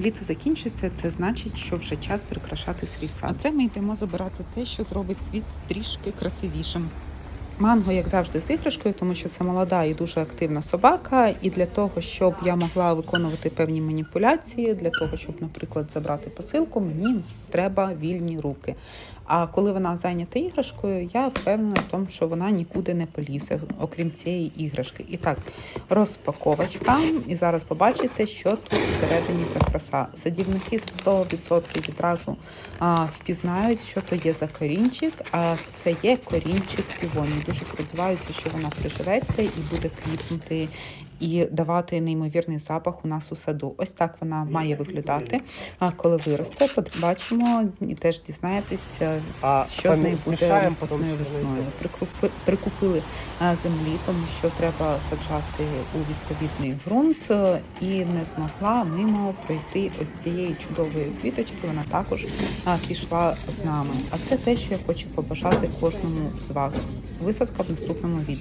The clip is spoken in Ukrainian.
Літо закінчиться, це значить, що вже час прикрашати свій сад. А це ми йдемо забирати те, що зробить світ трішки красивішим. Манго, як завжди, з іграшкою, тому що це молода і дуже активна собака. І для того, щоб я могла виконувати певні маніпуляції, для того, щоб, наприклад, забрати посилку, мені треба вільні руки. А коли вона зайнята іграшкою, я впевнена в тому, що вона нікуди не полізе, окрім цієї іграшки. І так, розпаковочка. І зараз побачите, що тут всередині за краса. Садівники 100% відразу а, впізнають, що то є за корінчик, а це є корінчик півонії. Дуже сподіваюся, що вона приживеться і буде квітнути і давати неймовірний запах у нас у саду. Ось так вона має виглядати. А коли виросте, побачимо і теж дізнаєтеся, що з нею буде наступною весною. Прикупи- Прикупили землі, тому що треба саджати у відповідний ґрунт, е, і не змогла мимо пройти ось цієї чудової квіточки. Вона також пішла з нами. А це те, що я хочу побажати кожному з вас. Висадка в наступному відео.